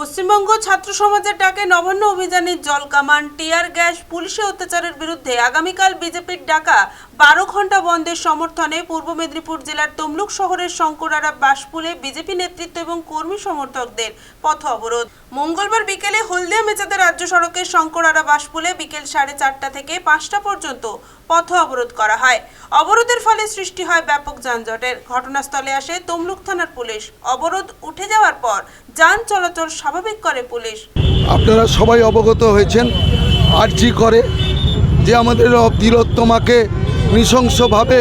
পশ্চিমবঙ্গ ছাত্র সমাজের ডাকে নবান্ন অভিযানের জল কামান, টিয়ার গ্যাস, পুলিশি অত্যাচারের বিরুদ্ধে আগামীকাল বিজেপির ডাকা বারো ঘণ্টা বন্ধের সমর্থনে পূর্ব মেদিনীপুর জেলার তমলুক শহরের শঙ্করারা বাসপুলে বিজেপি নেতৃত্ব এবং কর্মী সমর্থকদের পথ অবরোধ। মঙ্গলবার বিকেলে হলদিয়া মেচাতে রাজ্য সড়কের শঙ্করারা বাসপুলে বিকেল সাড়ে চারটা থেকে পাঁচটা পর্যন্ত পথ অবরোধ করা হয়। অবরোধের ফলে সৃষ্টি হয় ব্যাপক যানজটের। ঘটনাস্থলে আসে তমলুক থানার পুলিশ। অবরোধ উঠে যাওয়ার পর যান চলাচল স্বাভাবিক করে পুলিশ। আপনারা সবাই অবগত হয়েছেন, আর্জি করে যে আমাদের তিলোত্তমাকে নৃশংসভাবে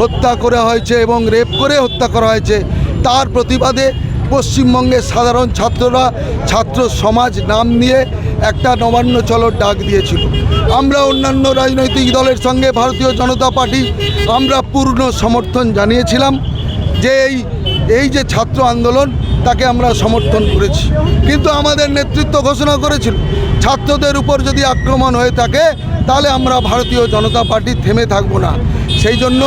হত্যা করা হয়েছে এবং রেপ করে হত্যা করা হয়েছে, তার প্রতিবাদে পশ্চিমবঙ্গের সাধারণ ছাত্ররা ছাত্র সমাজ নাম নিয়ে একটা নবান্ন চলর ডাক দিয়েছিল। আমরা অন্যান্য রাজনৈতিক দলের সঙ্গে ভারতীয় জনতা পার্টি, আমরা পূর্ণ সমর্থন জানিয়েছিলাম যে এই এই যে ছাত্র আন্দোলন তাকে আমরা সমর্থন করেছি। কিন্তু আমাদের নেতৃত্ব ঘোষণা করেছিল, ছাত্রদের উপর যদি আক্রমণ হয়ে থাকে, তাহলে আমরা ভারতীয় জনতা পার্টি থেমে থাকব না। সেই জন্য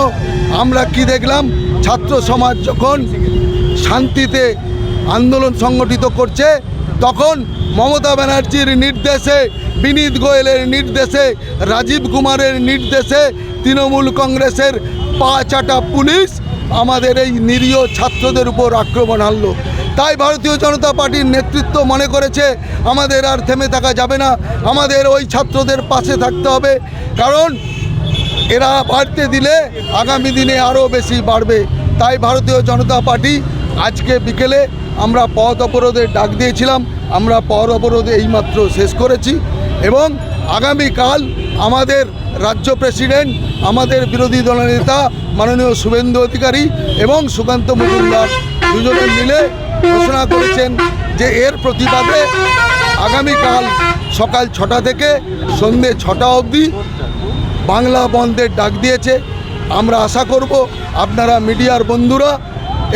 আমরা কি দেখলাম, ছাত্র সমাজ যখন শান্তিতে আন্দোলন সংগঠিত করছে, তখন মমতা ব্যানার্জির নির্দেশে, বিনীত গোয়েলের নির্দেশে, রাজীব কুমারের নির্দেশে তৃণমূল কংগ্রেসের পা চাটা পুলিশ আমাদের এই নিরীহ ছাত্রদের উপর আক্রমণ আনলো তাই ভারতীয় জনতা পার্টির নেতৃত্ব মনে করেছে, আমাদের আর থেমে থাকা যাবে না, আমাদের ওই ছাত্রদের পাশে থাকতে হবে। কারণ এরা বাড়তে দিলে আগামী দিনে আরও বেশি বাড়বে। তাই ভারতীয় জনতা পার্টি আজকে বিকেলে আমরা পথ অবরোধের ডাক দিয়েছিলাম, আমরা পথ অবরোধ এইমাত্র শেষ করেছি এবং আগামীকাল আমাদের রাজ্য প্রেসিডেন্ট, আমাদের বিরোধী দলনেতা মাননীয় শুভেন্দু অধিকারী এবং সুকান্ত মজুমদার দুজনে মিলে ঘোষণা করেছেন যে এর প্রতিবাদে আগামীকাল সকাল ছটা থেকে সন্ধে ছটা অবধি বাংলা বন্ধের ডাক দিয়েছে। আমরা আশা করব আপনারা মিডিয়ার বন্ধুরা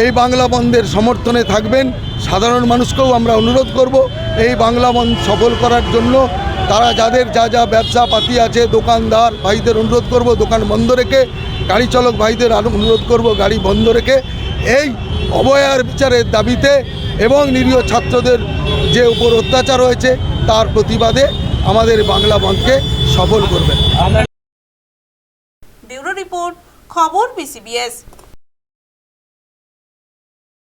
এই বাংলা বন্ধের সমর্থনে থাকবেন। সাধারণ মানুষকেও আমরা অনুরোধ করব এই বাংলা বন্ধ সফল করার জন্য। তারা যাদের যা যা ব্যবসা পাতি আছে, দোকানদার ভাইদের অনুরোধ করব, দোকান বন্ধ রেখে, গাড়ি চালক ভাইদের অনুরোধ করব, গাড়ি বন্ধ রেখে এই অবয়ার বিচারের দাবিতে এবং নিরীহ ছাত্রদের যে উপর অত্যাচার হয়েছে, তার প্রতিবাদে আমাদের বাংলা বন্ধকে সফল করবেন। রিপোর্ট, খবর পিসিবিএস